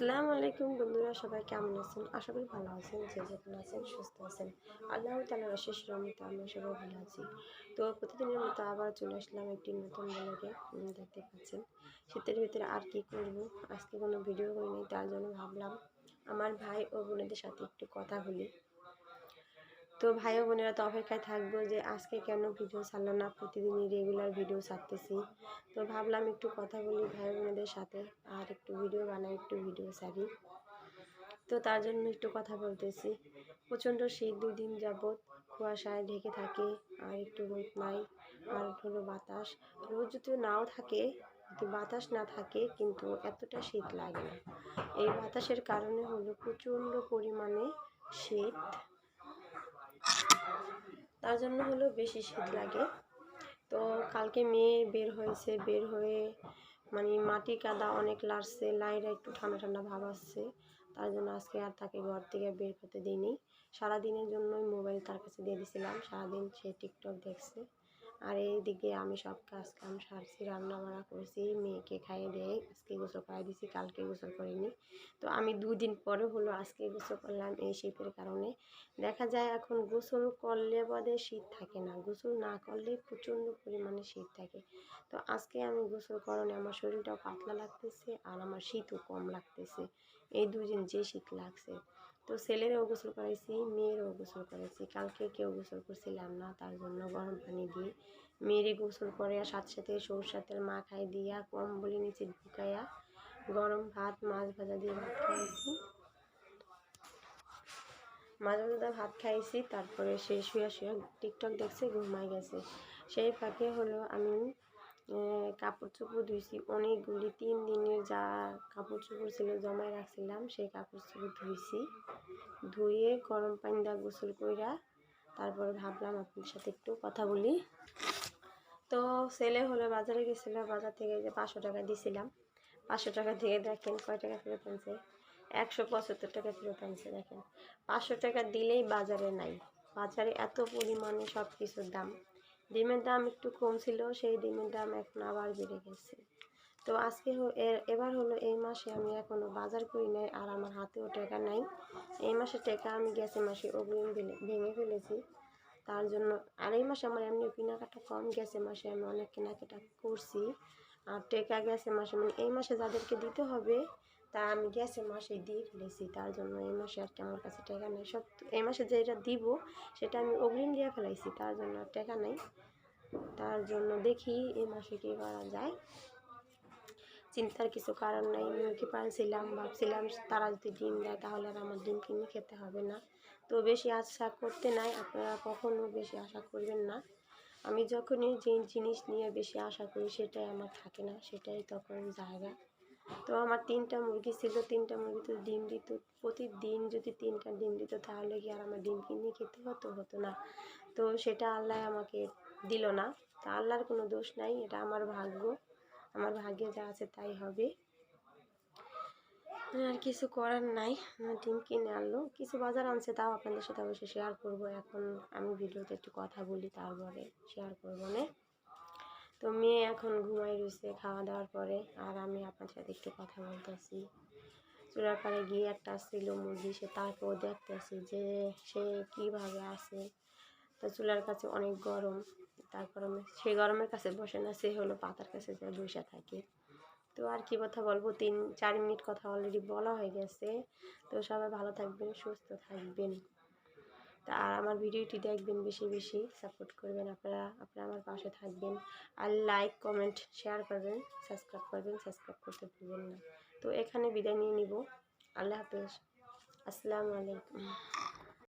আসসালামু আলাইকুম বন্ধুরা, সবাই কেমন আছেন? আশা করি ভালো আছেন, যে যেখানে আছেন সুস্থ আছেন। আল্লাহ তালার অশেষ রমিতে আমরা সবাই ভালো আছি। তো প্রতিদিনের মতো আবার চলে আসলাম একটি নতুন ব্লগে দেখতে পাচ্ছেন, শীতের ভিতরে আর কি করব? আজকে কোনো ভিডিও করিনি, তার জন্য ভাবলাম আমার ভাই ও বোনেদের সাথে একটু কথা বলি। তো ভাই বোনেরা তো অপেক্ষায় থাকব যে আজকে কেন ভিডিও ছাড়লো না? প্রতিদিনই রেগুলার ভিডিও ছাড়তেছি। তো ভাবলাম একটু কথা বলি ভাই বোনেদের সাথে আর একটু ভিডিও বানাই, একটু ভিডিও ছাড়ি। তো তার জন্য একটু কথা বলতেছি। প্রচণ্ড শীত, দুই দিন যাবৎ কুয়াশায় ঢেকে থাকে আর একটু রোদ নাই আর হলো বাতাস। রোদ যদি নাও থাকে, যদি বাতাস না থাকে কিন্তু এতটা শীত লাগে না। এই বাতাসের কারণে হলো প্রচণ্ড পরিমাণে শীত। তার জন্য হলো বেশি শীত লাগে। তো কালকে মেয়ে বের হয়েছে, বের হয়ে মানে মাটি কাদা অনেক লাড়ছে, লাইরা একটু ঠান্ডা ঠান্ডা ভাব আসছে। তার জন্য আজকে আর তাকে ঘর থেকে বের করতে দিইনি। সারাদিনের জন্যই মোবাইল তার কাছে দিয়ে দিয়েছিলাম সারাদিন সে টিকটক দেখছে। আর এইদিকে আমি সব কাজ কাম সারছি রান্না বাড়া করছি, মেয়েকে খাইয়ে দিয়ে আজকে গোসল করাই দিছি, কালকে গোসল করিনি তো আমি দুদিন পরে হলো আজকে গোসল করলাম এই শীতের কারণে। দেখা যায় এখন গোসল করলে বাদে শীত থাকে না, গোসল না করলে প্রচণ্ড পরিমাণে শীত থাকে। তো আজকে আমি গোসল করণে আমার শরীরটাও পাতলা লাগতেছে আর আমার শীতও কম লাগতেছে। এই দুদিন যে শীত লাগছে। তো ছেলেরও গোসল করাইছি, মেয়েরও গোসল করাইছি। কালকে কেউ গোসল করছিলাম না, তার জন্য গরম পানি দিয়ে মেয়েরই গোসল করে, সাথে সাথে সরষা তেল মাখাই দিয়া, কম্বলি নিচে ঢুকাইয়া গরম ভাত, মাছ ভাজা দিয়ে ভাত খাইছি। মাছ ভাজা ভাত খাইছি, তারপরে সে শুয়ে শুয়ে টিকটক দেখছে ঘুমাই গেছে। সেই ফাঁকে হলো আমি কাপড় চোপড় ধুইছি। অনেকগুলি, তিন দিনের যা কাপড় চোপড় ছিল জমায় রাখছিলাম, সেই কাপড় চোপড় ধুইছি। ধুয়ে গরম পানি দা গোসল কইরা তারপরে ভাবলাম আপনার সাথে একটু কথা বলি। তো ছেলে হলো, বাজারে গেছিল বাজার থেকে যে পাঁচশো টাকা দিয়েছিলাম পাঁচশো টাকা দিয়ে দেখেন কয় টাকা ফেরত আনছে? একশো পঁচাত্তর টাকা ফেরত আনছে, দেখেন। পাঁচশো টাকা দিলেই বাজারে নাই। বাজারে এত পরিমাণে সব কিছুর দাম। ডিমের দাম একটু কম ছিল, সেই ডিমের দাম এখন আবার বেড়ে গেছে। তো আজকে এবার হলো এই মাসে আমি এখনও বাজার করি নাই আর আমার হাতেও টাকা নাই। এই মাসে টাকা আমি গেছে মাসে অগ্রিম ভেঙে ফেলেছি। তার জন্য, আর এই মাসে আমার এমনি কেনাকাটা কম গেছে, মাসে আমি অনেক কেনাকাটা করছি। আর টেকা গেছে মাসে মানে এই মাসে যাদেরকে দিতে হবে তা আমি গেছে মাসে দিয়ে ফেলেছি, তার জন্য এই মাসে আর কি আমার কাছে টাকা নেই। সব এই মাসে যেটা দিব সেটা আমি অগ্রিম দিয়ে ফেলাইছি, তার জন্য আর টাকা নেই। তার জন্য দেখি এই মাসে কী করা যায়। চিন্তার কিছু কারণ নাই মুরগি পালছিলাম ভাবছিলাম তারা যদি ডিম দেয় তাহলে আর আমার ডিম কিনে খেতে হবে না। তো বেশি আশা করতে নাই, আপনারা কখনও বেশি আশা করবেন না। আমি যখনই যে জিনিস নিয়ে বেশি আশা করি সেটাই আমার থাকে না, সেটাই তখন জায়গা। তো আমার তিনটা মুরগি ছিল, তিনটা মুরগি তো ডিম দিত। প্রতিদিন যদি তিনটা ডিম দিত, তাহলে কি আর আমার ডিম কিনে খেতে হতো হতো না। তো সেটা আল্লাহ আমাকে দিল না। তা আল্লাহর কোনো দোষ নাই, এটা আমার ভাগ্য। আমার ভাগ্যে যা আছে তাই হবে। আর কিছু করার নাই ডিম কিনে আনলো। কিছু বাজার আনছে, তাও আপনাদের সাথে অবশ্যই শেয়ার করব। এখন আমি ভিডিওতে একটু কথা বলি, তারপরে শেয়ার করব না তো মেয়ে এখন ঘুমাই রয়েছে খাওয়া দাওয়ার পরে, আর আমি আপনার সাথে একটু কথা বলতেছি। চুলার পাড়ে গিয়ে একটা ছিল মুরগি, সে তাকেও দেখতেছি যে সে কীভাবে আছে। তো চুলার কাছে অনেক গরম তার গরমে সেই গরমের কাছে বসে না, সে হলো পাতার কাছে যে বসে থাকে। তো আর কি কথা বলব তিন চার মিনিট কথা অলরেডি বলা হয়ে গেছে। তো সবাই ভালো থাকবেন, সুস্থ থাকবেন। তা আর আমার ভিডিওটি দেখবেন বেশি বেশি সাপোর্ট করবেন আপনারা আপনারা আমার পাশে থাকবেন। আর লাইক কমেন্ট শেয়ার করবেন সাবস্ক্রাইব করবেন সাবস্ক্রাইব করতে ভুলবেন না। তো এখানে বিদায় নিয়ে নিব। আল্লাহ হাফেজ। আসসালামু আলাইকুম।